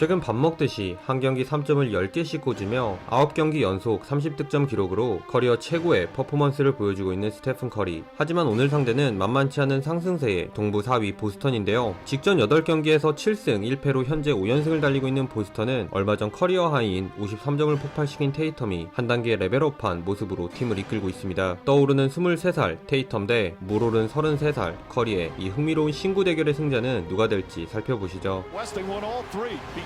최근 밥 먹듯이 한 경기 3점을 10개씩 꽂으며 9경기 연속 30득점 기록으로 커리어 최고의 퍼포먼스를 보여주고 있는 스테픈 커리. 하지만 오늘 상대는 만만치 않은 상승세의 동부 4위 보스턴인데요. 직전 8경기에서 7승 1패로 현재 5연승을 달리고 있는 보스턴은 얼마 전 커리어 하이인 53점을 폭발시킨 테이텀이 한 단계 레벨업한 모습으로 팀을 이끌고 있습니다. 떠오르는 23살 테이텀 대 물오른 33살 커리의 이 흥미로운 신구 대결의 승자는 누가 될지 살펴보시죠.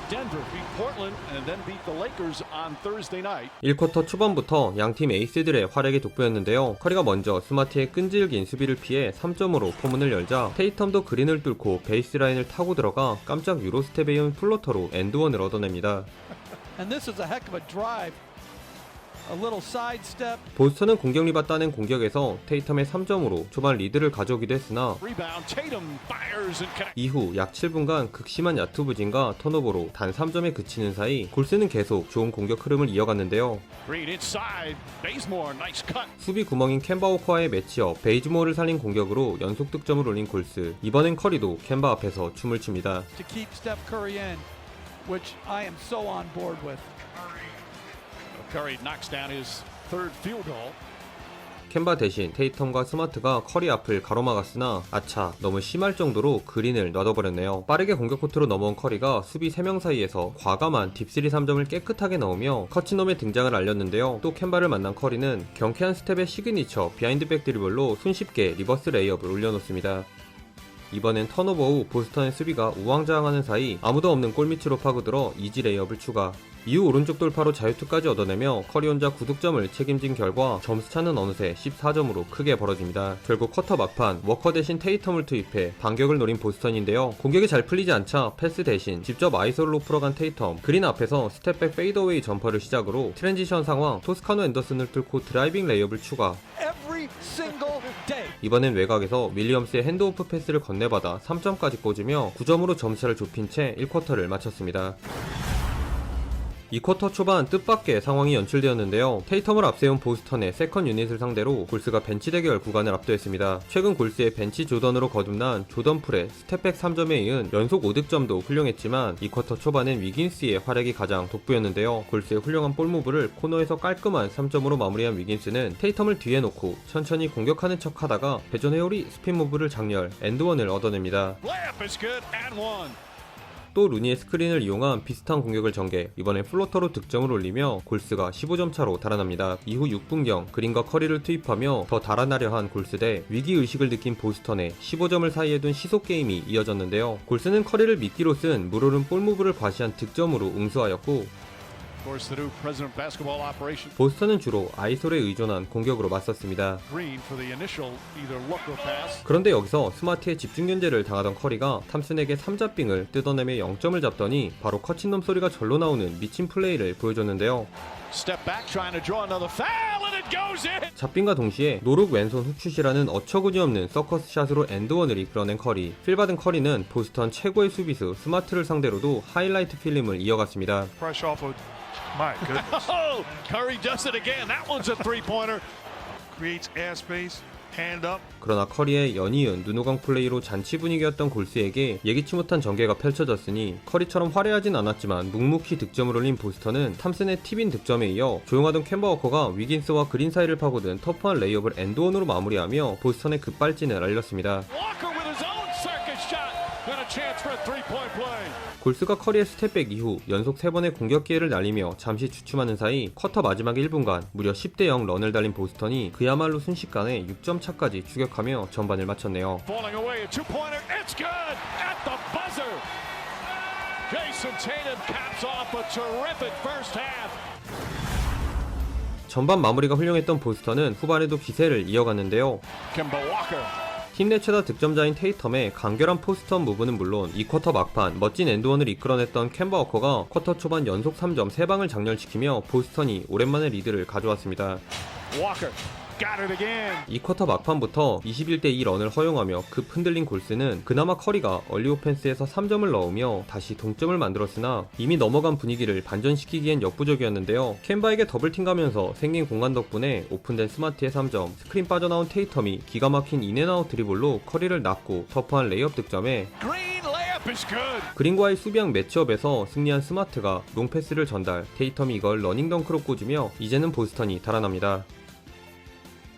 Beat Denver, beat Portland, and then beat the Lakers on Thursday night. 1쿼터 초반부터 양팀 에이스들의 활약이 돋보였는데요. 커리가 먼저 스마트의 끈질긴 수비를 피해 3점으로 포문을 열자 테이텀도 그린을 뚫고 베이스라인을 타고 들어가 깜짝 유로스텝에 이은 플로터로 엔드원을 얻어냅니다. 보스턴은 공격 리바 따낸 공격에서 테이텀의 3점으로 초반 리드를 가져오기도 했으나. 이후 약 7분간 극심한 야투부진과 턴오버로 단 3점에 그치는 사이 골스는 계속 좋은 공격 흐름을 이어갔는데요. 수비 구멍인 캔바 워커와의 매치업 베이즈모어를 살린 공격으로 연속 득점을 올린 골스. 이번엔 커리도 캔바 앞에서 춤을 춥니다 캔바 대신 테이텀과 스마트가 커리 앞을 가로막았으나 아차 너무 심할 정도로 그린을 놔둬버렸네요. 빠르게 공격 코트로 넘어온 커리가 수비 3명 사이에서 과감한 딥3 3점을 깨끗하게 넣으며 커치놈의 등장을 알렸는데요. 또 캔바를 만난 커리는 경쾌한 스텝의 시그니처 비하인드 백 드리블로 손쉽게 리버스 레이업을 올려놓습니다 이번엔 턴오버 후 보스턴의 수비가 우왕좌왕하는 사이 아무도 없는 골밑으로 파고들어 이지 레이업을 추가. 이후 오른쪽 돌파로 자유투까지 얻어내며 커리 혼자 9득점을 책임진 결과 점수차는 어느새 14점으로 크게 벌어집니다. 결국 쿼터 막판 워커 대신 테이텀을 투입해 반격을 노린 보스턴인데요. 공격이 잘 풀리지 않자 패스 대신 직접 아이솔로 풀어간 테이텀 그린 앞에서 스텝백 페이더웨이 점퍼를 시작으로 트랜지션 상황 토스카노 앤더슨을 뚫고 드라이빙 레이업을 추가. 이번엔 외곽에서 윌리엄스의 핸드오프 패스를 건네받아 3점까지 꽂으며 9점으로 점차를 좁힌 채 1쿼터를 마쳤습니다. 2쿼터 초반 뜻밖의 상황이 연출되었는데요. 테이텀을 앞세운 보스턴의 세컨 유닛을 상대로 골스가 벤치 대결 구간을 압도했습니다. 최근 골스의 벤치 조던으로 거듭난 조던 풀의 스텝백 3점에 이은 연속 5득점도 훌륭했지만 2쿼터 초반엔 위긴스의 활약이 가장 돋보였는데요. 골스의 훌륭한 볼무브를 코너에서 깔끔한 3점으로 마무리한 위긴스는 테이텀을 뒤에 놓고 천천히 공격하는 척 하다가 회전 회오리 스핀 무브를 장렬 엔드원을 얻어냅니다. 또 루니의 스크린을 이용한 비슷한 공격을 전개 이번엔 플로터로 득점을 올리며 골스가 15점 차로 달아납니다. 이후 6분경 그린과 커리를 투입하며 더 달아나려 한 골스 대 위기의식을 느낀 보스턴에 15점을 사이에 둔 시속 게임이 이어졌는데요. 골스는 커리를 미끼로 쓴 물오른 볼무브를 과시한 득점으로 응수하였고 보스턴은 주로 아이솔에 의존한 공격으로 맞섰습니다. 그런데 여기서 스마트의 집중 견제를 당하던 커리가 탐슨에게 3자빙을 뜯어내며 0점을 잡더니 바로 커친놈 소리가 절로 나오는 미친 플레이를 보여줬는데요. 잡빙과 동시에 노룩 왼손 훅슛이라는 어처구니 없는 서커스 샷으로 엔드원을 이끌어낸 커리. 필 받은 커리는 보스턴 최고의 수비수 스마트를 상대로도 하이라이트 필름을 이어갔습니다. My goodness, Oh, Curry does it again. That one's a three-pointer. creates airspace, hand up. 그러나 커리의 연이은 눈호강 플레이로 잔치 분위기였던 골스에게 예기치 못한 전개가 펼쳐졌으니 커리처럼 화려하진 않았지만 묵묵히 득점을 올린 보스턴은 탐슨의 팁인 득점에 이어 조용하던 캔버 워커가 위긴스와 그린 사이를 파고든 터프한 레이업을 엔드원으로 마무리하며 보스턴의 급발진을 알렸습니다. Walker with his own circuit shot. And a chance for a three-point play. 골스가 커리의 스텝백 이후 연속 3번의 공격 기회를 날리며 잠시 주춤하는 사이 쿼터 마지막 1분간 무려 10대 0 런을 달린 보스턴이 그야말로 순식간에 6점 차까지 추격하며 전반을 마쳤네요. 전반 마무리가 훌륭했던 보스턴은 후반에도 기세를 이어갔는데요. Kimba Walker. 팀내 최다 득점자인 테이텀의 간결한 포스트업 무브는 물론 이 쿼터 막판 멋진 엔드원을 이끌어냈던 캔버 워커가 쿼터 초반 연속 3점 3방을 장렬시키며 보스턴이 오랜만에 리드를 가져왔습니다. Again. 이 쿼터 막판부터 21대 2 런을 허용하며 급 흔들린 골스는 그나마 커리가 얼리 오펜스에서 3점을 넣으며 다시 동점을 만들었으나 이미 넘어간 분위기를 반전시키기엔 역부족이었는데요. 캔바에게 더블팀 가면서 생긴 공간 덕분에 오픈된 스마트의 3점, 스크린 빠져나온 테이텀이 기가 막힌 인앤아웃 드리블로 커리를 낚고 터프한 레이업 득점에. 그린과의 수비형 매치업에서 승리한 스마트가 롱패스를 전달, 테이텀이 이걸 러닝 덩크로 꽂으며 이제는 보스턴이 달아납니다.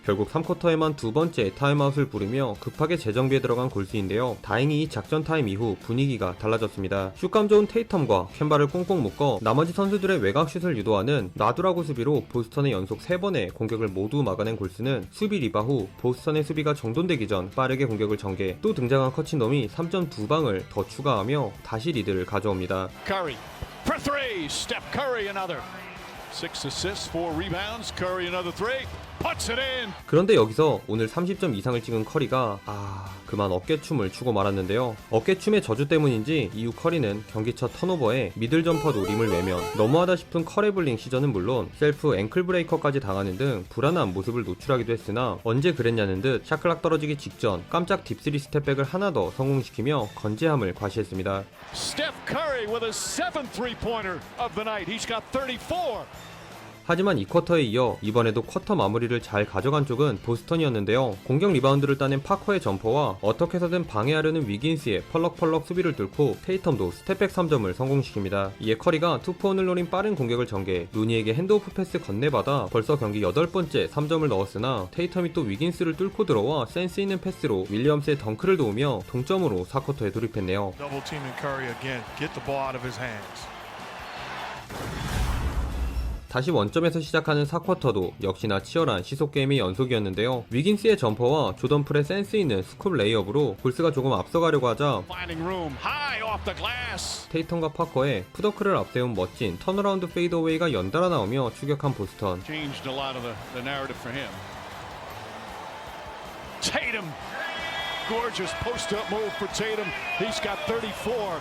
결국 3쿼터에만 두 번째 타임아웃을 부르며 급하게 재정비에 들어간 골스인데요. 다행히 이 작전 타임 이후 분위기가 달라졌습니다. 슛감 좋은 테이텀과 캔바를 꽁꽁 묶어 나머지 선수들의 외곽 슛을 유도하는 나두라고 수비로 보스턴의 연속 3번의 공격을 모두 막아낸 골스는 수비 리바 후 보스턴의 수비가 정돈되기 전 빠르게 공격을 전개 또 등장한 커친놈이 3점 두 방을 더 추가하며 다시 리드를 가져옵니다. Curry for three. Steph Curry another. Six assists, four rebounds. Curry another three. 그런데 여기서 오늘 30점 이상을 찍은 커리가 아 그만 어깨춤을 추고 말았는데요. 어깨춤의 저주 때문인지 이후 커리는 경기 첫 턴오버에 미들 점퍼 노림을 외면 너무하다 싶은 커레블링 시전은 물론 셀프 앵클 브레이커까지 당하는 등 불안한 모습을 노출하기도 했으나 언제 그랬냐는 듯 샤클락 떨어지기 직전 깜짝 딥스리 스텝백을 하나 더 성공시키며 건재함을 과시했습니다. Steph Curry with a seventh three-pointer of the night. He's got 34. 하지만 이 쿼터에 이어 이번에도 쿼터 마무리를 잘 가져간 쪽은 보스턴이었는데요. 공격 리바운드를 따낸 파커의 점퍼와 어떻게 해서든 방해하려는 위긴스의 펄럭펄럭 수비를 뚫고 테이텀도 스텝백 3점을 성공시킵니다. 이에 커리가 투포온을 노린 빠른 공격을 전개 루니에게 핸드오프 패스 건네받아 벌써 경기 8번째 3점을 넣었으나 테이텀이 또 위긴스를 뚫고 들어와 센스 있는 패스로 윌리엄스의 덩크를 도우며 동점으로 4쿼터에 돌입했네요. 다시 원점에서 시작하는 4쿼터도 역시나 치열한 시속 게임의 연속이었는데요. 위긴스의 점퍼와 조던 풀의 센스 있는 스쿱 레이업으로 골스가 조금 앞서가려고 하자. 테이턴과 파커의 푸더크를 앞세운 멋진 턴어라운드 페이드어웨이가 연달아 나오며 추격한 보스턴. Changed a lot of the, the narrative for him. Tatum. Gorgeous post-up move for Tatum. He's got 34.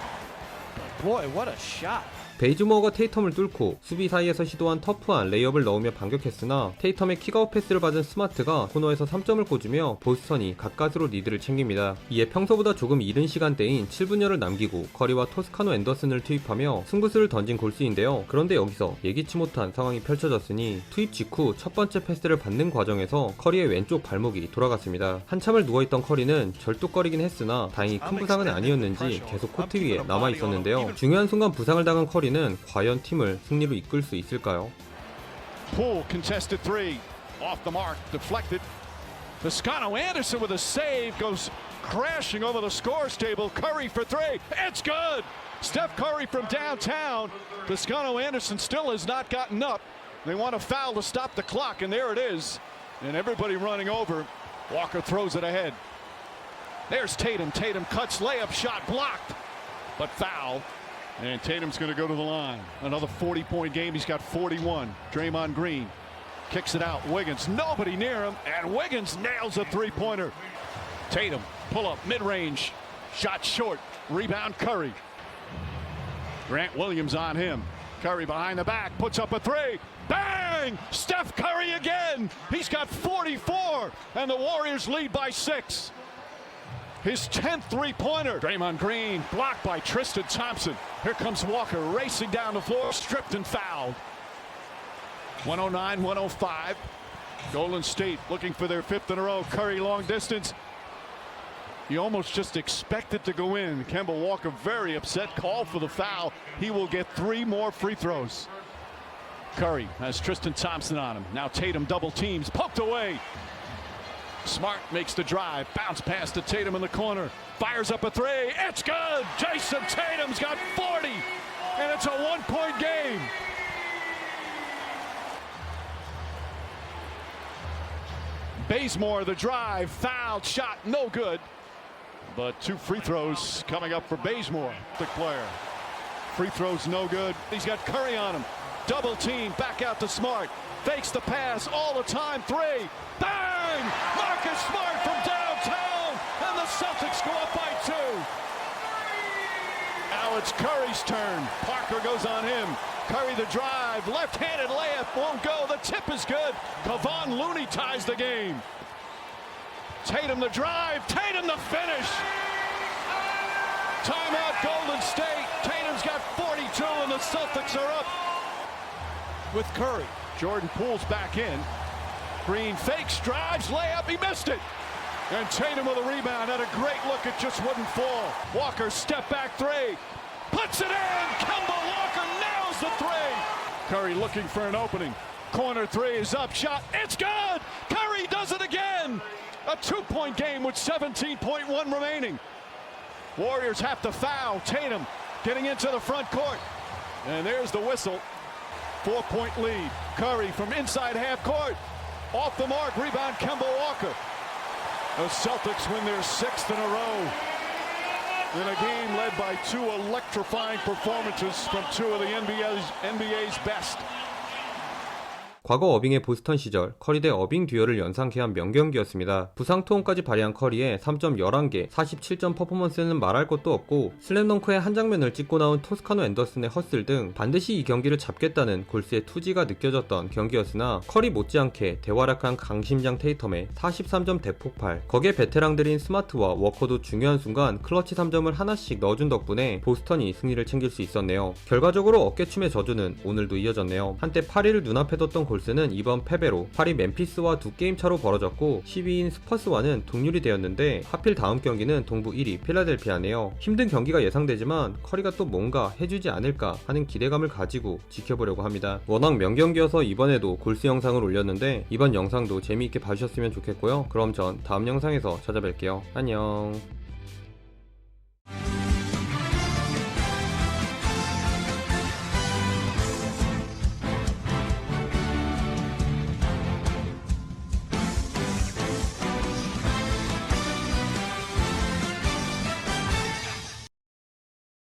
Boy, what a shot. 베이즈모어가 테이텀을 뚫고 수비 사이에서 시도한 터프한 레이업을 넣으며 반격했으나 테이텀의 킥아웃 패스를 받은 스마트가 코너에서 3점을 꽂으며 보스턴이 가까스로 리드를 챙깁니다. 이에 평소보다 조금 이른 시간대인 7분여를 남기고 커리와 토스카노 앤더슨을 투입하며 승부수를 던진 골스인데요. 그런데 여기서 예기치 못한 상황이 펼쳐졌으니 투입 직후 첫 번째 패스를 받는 과정에서 커리의 왼쪽 발목이 돌아갔습니다. 한참을 누워있던 커리는 절뚝거리긴 했으나 다행히 큰 부상은 아니었는지 계속 코트 위에 남아 있었는데요. 중요한 순간 부상을 당한 커리 는 과연 팀을 승리로 이끌 수 있을까요? Poole contested three. Off the mark. Deflected. Toscano Anderson with a save goes crashing over the scores table. Curry for three. It's good. Steph Curry from downtown. Toscano Anderson still has not gotten up. They want a foul to stop the clock, and there it is. And everybody running over. Walker throws it ahead. There's Tatum. Tatum cuts layup shot blocked, but foul. And Tatum's going to go to the line. Another 40 point game. He's got 41. Draymond Green kicks it out. Wiggins, nobody near him. And Wiggins nails a three pointer. Tatum, pull up, mid range. Shot short. Rebound Curry. Grant Williams on him. Curry behind the back, puts up a three. Bang! Steph Curry again. He's got 44. And the Warriors lead by six. His 10th three pointer. Draymond Green blocked by Tristan Thompson. Here comes Walker racing down the floor, stripped and fouled. 109 105. Golden State looking for their fifth in a row. Curry long distance. You almost just expect it to go in. Kemba Walker very upset. Call for the foul. He will get three more free throws. Curry has Tristan Thompson on him. Now Tatum double teams, poked away. Smart makes the drive, bounce pass to Tatum in the corner, fires up a three. It's good. Jason Tatum's got 40, and it's a one-point game. Bazemore, the drive, fouled, shot, no good. But two free throws coming up for Bazemore, the player. Free throws no good. He's got Curry on him. Double team, back out to Smart. Fakes the pass all the time. Three. Bang! Marcus Smart from downtown. And the Celtics go up by two. Now it's Curry's turn. Parker goes on him. Curry the drive. Left-handed layup won't go. The tip is good. Kevon Looney ties the game. Tatum the drive. Tatum the finish. Timeout Golden State. Tatum's got 42 and the Celtics are up. With Curry. Jordan pulls back in. Green fakes, drives, layup. He missed it. And Tatum with a rebound had a great look, it just wouldn't fall. Walker step back three, puts it in. Kemba Walker nails the three. Curry looking for an opening. Corner three is up, shot, it's good. Curry does it again. A two-point game with 17.1 remaining. Warriors have to foul. Tatum getting into the front court. And there's the whistle. Four point lead. Curry from inside half court. Off the mark. Rebound Kemba Walker. The Celtics win their sixth in a row. In a game led by two electrifying performances from two of the NBA's, NBA's best. 과거 어빙의 보스턴 시절 커리 대 어빙 듀얼을 연상케 한 명경기였습니다. 부상 투혼까지 발휘한 커리의 3점 11개, 47점 퍼포먼스는 말할 것도 없고 슬램덩크의 한 장면을 찍고 나온 토스카노 앤더슨의 헛슬 등 반드시 이 경기를 잡겠다는 골스의 투지가 느껴졌던 경기였으나 커리 못지않게 대활약한 강심장 테이텀의 43점 대폭발 거기에 베테랑들인 스마트와 워커도 중요한 순간 클러치 3점을 하나씩 넣어준 덕분에 보스턴이 승리를 챙길 수 있었네요. 결과적으로 어깨춤의 저주는 오늘도 이어졌네요. 한때 8위를 눈앞에 뒀던 골 스는 이번 패배로 파리 멤피스와 두 게임 차로 벌어졌고 12인 스퍼스와는 동률이 되었는데 하필 다음 경기는 동부 1위 필라델피아네요. 힘든 경기가 예상되지만 커리가 또 뭔가 해주지 않을까 하는 기대감을 가지고 지켜보려고 합니다. 워낙 명경기여서 이번에도 골스 영상을 올렸는데 이번 영상도 재미있게 봐주셨으면 좋겠고요. 그럼 전 다음 영상에서 찾아뵐게요. 안녕.